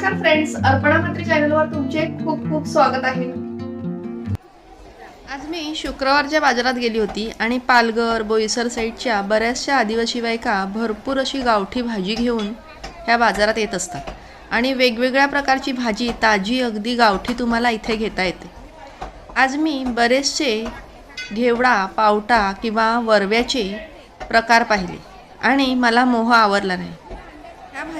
नमस्कार फ्रेंड्स अर्पणा मंत्री चॅनलवर तुमचे खूप खूप स्वागत आहे. आज मी शुक्रवारच्या बाजारात गेली होती आणि पालघर बोईसर साईडच्या बऱ्याचशा आदिवासी बायका भरपूर अशी गावठी भाजी घेऊन ह्या बाजारात येत असतात. आणि वेगवेगळ्या प्रकारची भाजी ताजी अगदी गावठी तुम्हाला इथे घेता येते. आज मी बरेचसे घेवडा पावटा किंवा वरव्याचे प्रकार पाहिले आणि मला मोह आवरला नाही.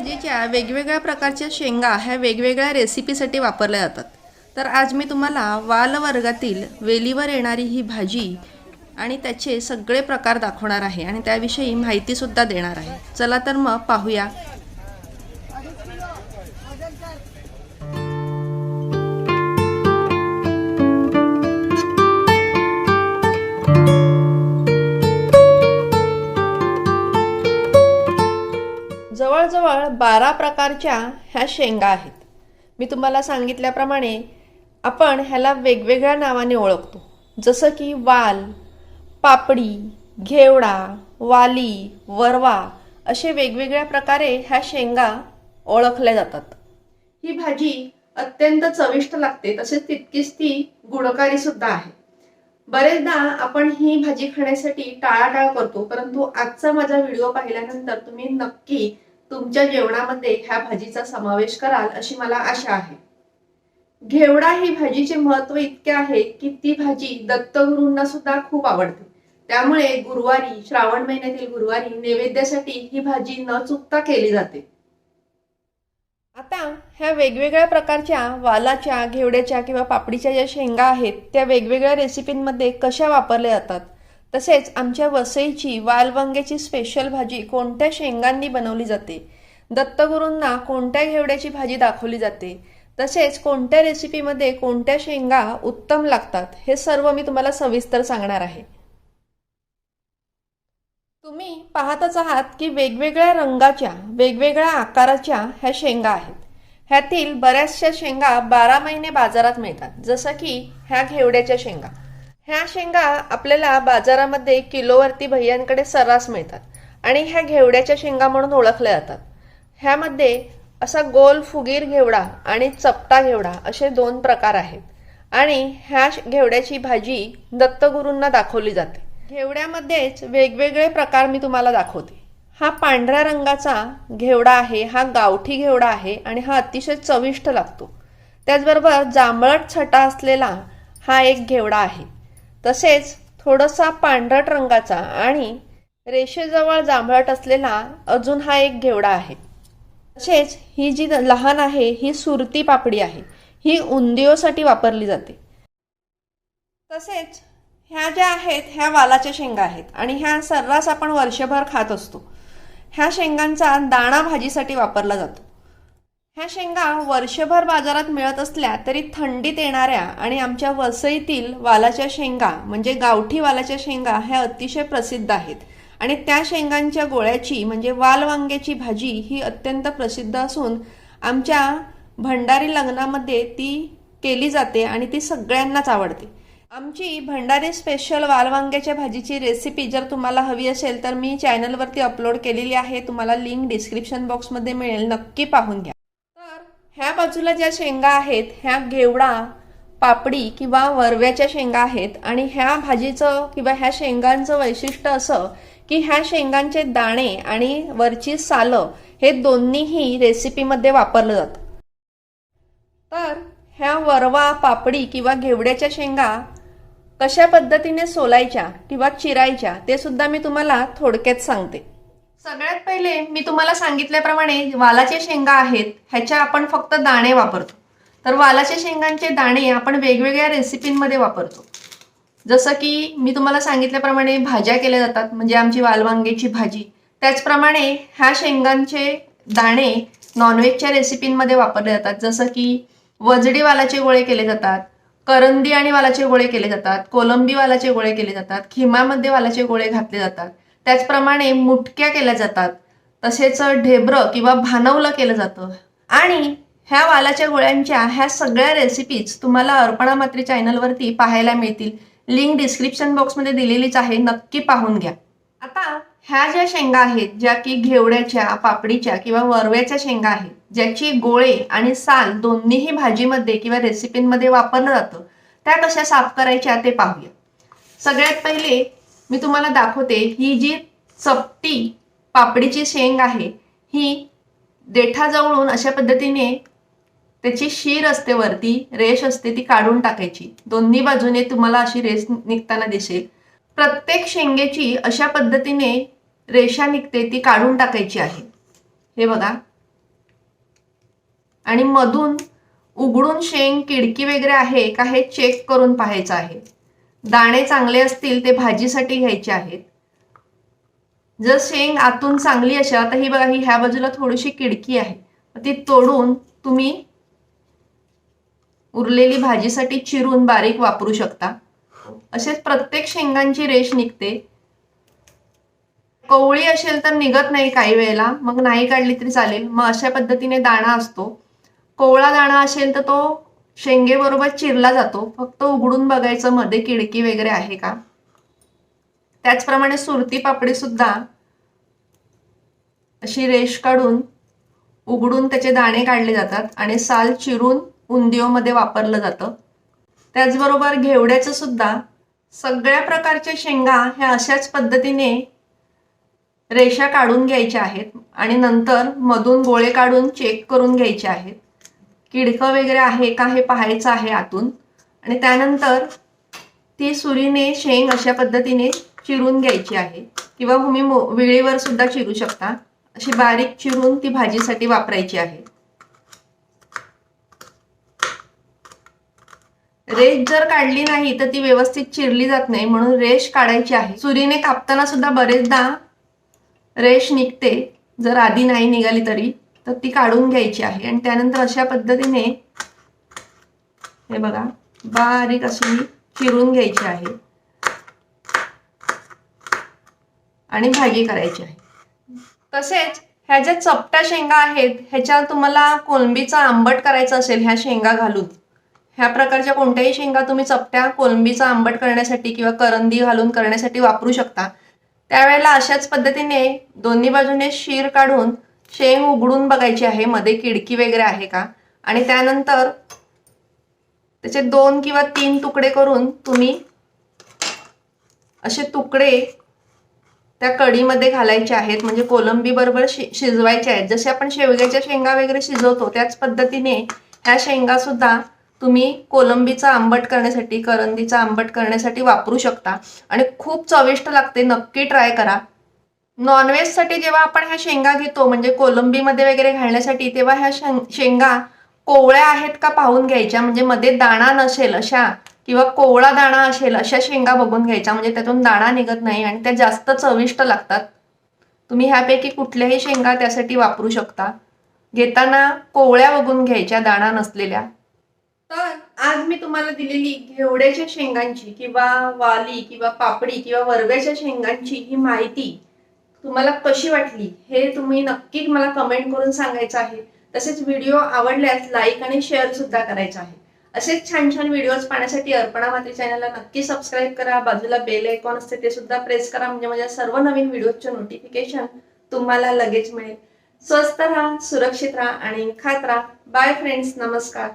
भाजीच्या वेगवेगळ्या प्रकारच्या शेंगा ह्या वेगवेगळ्या रेसिपीसाठी वापरल्या जातात. तर आज मी तुम्हाला वाल वर्गातील वेलीवर येणारी ही भाजी आणि त्याचे सगळे प्रकार दाखवणार आहे आणि त्याविषयी माहितीसुद्धा देणार आहे. चला तर मग पाहूया बारा प्रकारच्या ह्या शेंगा आहेत. मी तुम्हाला सांगितल्याप्रमाणे आपण ह्याला वेगवेगळ्या नावाने ओळखतो. जसं की वाल पापडी घेवडा वाली वरवा असे वेगवेगळ्या प्रकारे ह्या शेंगा ओळखल्या जातात. ही भाजी अत्यंत चविष्ट लागते तसेच तितकीच ती गुणकारी सुद्धा आहे. बरेचदा आपण ही भाजी खाण्यासाठी टाळाटाळ करतो परंतु आजचा माझा व्हिडिओ पाहिल्यानंतर तुम्ही नक्की तुमच्या जेवणामध्ये ह्या भाजीचा समावेश कराल अशी मला आशा आहे. घेवडा ही भाजीचे महत्त्व इतके आहे की ती भाजी दत्तगुरूंना सुद्धा खूप आवडते. त्यामुळे गुरुवारी श्रावण महिन्यातील गुरुवारी नैवेद्यासाठी ही भाजी न चुकता केली जाते. आता ह्या वेगवेगळ्या प्रकारच्या वालाच्या घेवड्याच्या किंवा पापडीच्या ज्या शेंगा आहेत त्या वेगवेगळ्या रेसिपींमध्ये कशा वापरल्या जातात? तसेच आमच्या वसईची वालवंग्याची स्पेशल भाजी कोणत्या शेंगांनी बनवली जाते? दत्तगुरूंना कोणत्या घेवड्याची भाजी दाखवली जाते? तसेच कोणत्या रेसिपीमध्ये कोणत्या शेंगा उत्तम लागतात? हे सर्व मी तुम्हाला सविस्तर सांगणार आहे. तुम्ही पाहतच आहात की वेगवेगळ्या रंगाच्या वेगवेगळ्या आकाराच्या ह्या शेंगा आहेत. ह्यातील बऱ्याचशा शेंगा बारा महिने बाजारात मिळतात. जसं की ह्या घेवड्याच्या शेंगा. ह्या शेंगा आपल्याला बाजारामध्ये किलोवरती भैयांकडे सर्रास मिळतात आणि ह्या घेवड्याच्या शेंगा म्हणून ओळखल्या जातात. ह्यामध्ये असा गोल फुगीर घेवडा आणि चपटा घेवडा असे दोन प्रकार आहेत आणि ह्या घेवड्याची भाजी दत्तगुरूंना दाखवली जाते. घेवड्यामध्येच वेगवेगळे प्रकार मी तुम्हाला दाखवते. हा पांढऱ्या रंगाचा घेवडा आहे हा गावठी घेवडा आहे आणि हा अतिशय चविष्ट लागतो. त्याचबरोबर जांभळट छटा असलेला हा एक घेवडा आहे. तसेच थोडासा पांढरट रंगाचा आणि रेषेजवळ जांभळट असलेला अजून हा एक घेवडा आहे. तसेच ही जी लहान आहे ही सुरती पापडी आहे. ही उंदिओसाठी वापरली जाते. तसेच ह्या ज्या आहेत ह्या वालाच्या शेंगा आहेत आणि ह्या सर्रास आपण वर्षभर खात असतो. ह्या शेंगांचा दाणा भाजीसाठी वापरला जातो. ह्या शेंगा वर्षभर बाजारात मिळत असल्या तरी थंडीत येणाऱ्या आणि आमच्या वसईतील वालाच्या शेंगा म्हणजे गावठी वालाच्या शेंगा ह्या अतिशय प्रसिद्ध आहेत. आणि त्या शेंगांच्या गोळ्याची म्हणजे वाल वांग्याची भाजी ही अत्यंत प्रसिद्ध असून आमच्या भंडारी लग्नामध्ये ती केली जाते आणि ती सगळ्यांनाच आवडते. आमची भंडारी स्पेशल वालवांग्याच्या भाजीची रेसिपी जर तुम्हाला हवी असेल तर मी चॅनलवरती अपलोड केलेली आहे. तुम्हाला लिंक डिस्क्रिप्शन बॉक्समध्ये मिळेल. नक्की पाहून घ्या. ह्या बाजूला ज्या शेंगा आहेत ह्या घेवडा पापडी किंवा वरव्याच्या शेंगा आहेत आणि ह्या भाजीचं किंवा ह्या शेंगांचं वैशिष्ट्य असं की ह्या शेंगांचे दाणे आणि वरची सालं हे दोन्हीही रेसिपीमध्ये वापरलं जातं. तर ह्या वरवा पापडी किंवा घेवड्याच्या शेंगा कशा पद्धतीने सोलायच्या किंवा चिरायच्या ते सुद्धा मी तुम्हाला थोडक्यात सांगते. सगळ्यात पहिले मी तुम्हाला सांगितल्याप्रमाणे वालाचे शेंगा आहेत ह्याच्या आपण फक्त दाणे वापरतो. तर वालाच्या शेंगांचे दाणे आपण वेगवेगळ्या रेसिपींमध्ये वापरतो. जसं की मी तुम्हाला सांगितल्याप्रमाणे भाज्या केल्या जातात म्हणजे आमची वालवांग्याची भाजी. त्याचप्रमाणे ह्या शेंगांचे दाणे नॉनव्हेजच्या रेसिपींमध्ये वापरले जातात. जसं की वजडी वालाचे गोळे केले जातात करंदी आणि वालाचे गोळे केले जातात कोलंबी वालाचे गोळे केले जातात खिमामध्ये वालाचे गोळे घातले जातात. त्याचप्रमाणे मुटक्या केल्या जातात. तसेच ढेबरं किंवा भानवलं केलं जातं. आणि ह्या वालाच्या गोळ्यांच्या ह्या सगळ्या रेसिपीज तुम्हाला अर्पणा मात्री चॅनलवरती पाहायला मिळतील. लिंक डिस्क्रिप्शन बॉक्समध्ये दिलेलीच आहे. नक्की पाहून घ्या. आता ह्या ज्या शेंगा आहेत ज्या की घेवड्याच्या पापडीच्या किंवा वरव्याच्या शेंगा आहेत ज्याची गोळे आणि साल दोन्हीही भाजीमध्ये किंवा रेसिपींमध्ये वापरलं जातं त्या कशा साफ करायच्या ते पाहूया. सगळ्यात पहिले मी तुम्हाला दाखवते ही जी चपटी पापडीची शेंग आहे ही देठाजवळून अशा पद्धतीने त्याची शीर असते वरती रेष असते ती काढून टाकायची. दोन्ही बाजूने तुम्हाला अशी रेस निघताना दिसेल. प्रत्येक शेंगेची अशा पद्धतीने रेषा निघते ती काढून टाकायची आहे. हे बघा. आणि मधून उघडून शेंग किडकी वगैरे आहे का हे चेक करून पाहायचं आहे. दाणे चांगले असतील ते भाजीसाठी घ्यायचे आहेत. जर शेंग आतून चांगली असेल आता ही बघा ही ह्या बाजूला थोडीशी किडकी आहे. ती तोडून तुम्ही उरलेली भाजीसाठी चिरून बारीक वापरू शकता. असेच प्रत्येक शेंगांची रेष निघते. कवळी असेल तर निघत नाही काही वेळेला मग नाही काढली तरी चालेल. मग अशा पद्धतीने दाणा असतो. कोवळा दाणा असेल तर तो शेंगेबरोबर चिरला जातो. फक्त उघडून बघायचं मध्ये किडकी वगैरे आहे का? त्याचप्रमाणे सुरती पापडी सुद्धा अशी रेष काढून उघडून त्याचे दाणे काढले जातात आणि साल चिरून उंदिओमध्ये वापरलं जातं. त्याचबरोबर घेवड्याचं सुद्धा सगळ्या प्रकारच्या शेंगा ह्या अशाच पद्धतीने रेषा काढून घ्यायच्या आहेत आणि नंतर मधून गोळे काढून चेक करून घ्यायचे आहेत. किडकं वगैरे आहे का हे पाहायचं आहे आतून. आणि त्यानंतर ती सुरीने शेंग अशा पद्धतीने चिरून घ्यायची आहे. किंवा तुम्ही मो विळीवर सुद्धा चिरू शकता. अशी बारीक चिरून ती भाजीसाठी वापरायची आहे. रेष जर काढली नाही तर ती व्यवस्थित चिरली जात नाही म्हणून रेष काढायची आहे. सुरीने कापताना सुद्धा बरेचदा रेष निघते जर आधी नाही निघाली तरी. तर ती काढून घ्यायची आहे. आणि त्यानंतर अशा पद्धतीने हे बघा बारीक अशी चिरून घ्यायची आहे. आणि भाजी करायची आहे. तसेच ह्या ज्या चपट्या शेंगा आहेत ह्याच्या तुम्हाला कोलंबीचा आंबट करायचा असेल ह्या शेंगा घालून. ह्या प्रकारच्या कोणत्याही शेंगा तुम्ही चपट्या कोलंबीचा आंबट करण्यासाठी किंवा करंदी घालून करण्यासाठी वापरू शकता. त्यावेळेला अशाच पद्धतीने दोन्ही बाजूने शीर काढून शेंग उघडून बघायची आहे मध्ये किडकी वगैरे आहे का? आणि त्यानंतर त्याचे दोन किंवा तीन तुकडे करून तुम्ही असे तुकडे त्या कढीमध्ये घालायचे आहेत. म्हणजे कोलंबी बरोबर शि शिजवायचे आहेत. जसे आपण शेवग्याच्या शेंगा वगैरे शिजवतो त्याच पद्धतीने ह्या शेंगा सुद्धा तुम्ही कोलंबीचा आंबट करण्यासाठी करंदीचा आंबट करण्यासाठी वापरू शकता. आणि खूप चविष्ट लागते. नक्की ट्राय करा. नॉनव्हेजसाठी जेव्हा आपण ह्या शेंगा घेतो म्हणजे कोलंबीमध्ये वगैरे घालण्यासाठी तेव्हा ह्या शेंगा कोवळ्या आहेत का पाहून घ्यायच्या? म्हणजे मध्ये दाणा नसेल अशा किंवा कोवळा दाणा असेल अशा शेंगा बघून घ्यायच्या. म्हणजे त्यातून दाणा निघत नाही आणि त्या जास्त चविष्ट लागतात. तुम्ही ह्यापैकी कुठल्याही शेंगा त्यासाठी वापरू शकता. घेताना कोवळ्या बघून घ्यायच्या दाणा नसलेल्या. तर आज मी तुम्हाला दिलेली घेवड्याच्या शेंगांची किंवा वाली किंवा पापडी किंवा वरव्याच्या शेंगांची ही माहिती तुम्हाला कशी वाटली हे तुम्ही नक्की मला कमेंट करून सांगायचं आहे. तसेच व्हिडिओ आवडल्यास लाईक आणि शेअर सुद्धा करायचा आहे. असेच छान छान व्हिडिओज पाहण्यासाठी अर्पणा मात्री चॅनलला नक्की सबस्क्राईब करा. बाजूला बेल आयकॉन असते ते सुद्धा प्रेस करा. म्हणजे माझ्या सर्व नवीन व्हिडिओचे नोटिफिकेशन तुम्हाला लगेच मिळेल. स्वस्त राहा सुरक्षित राहा आणि खात राहा. बाय फ्रेंड्स नमस्कार.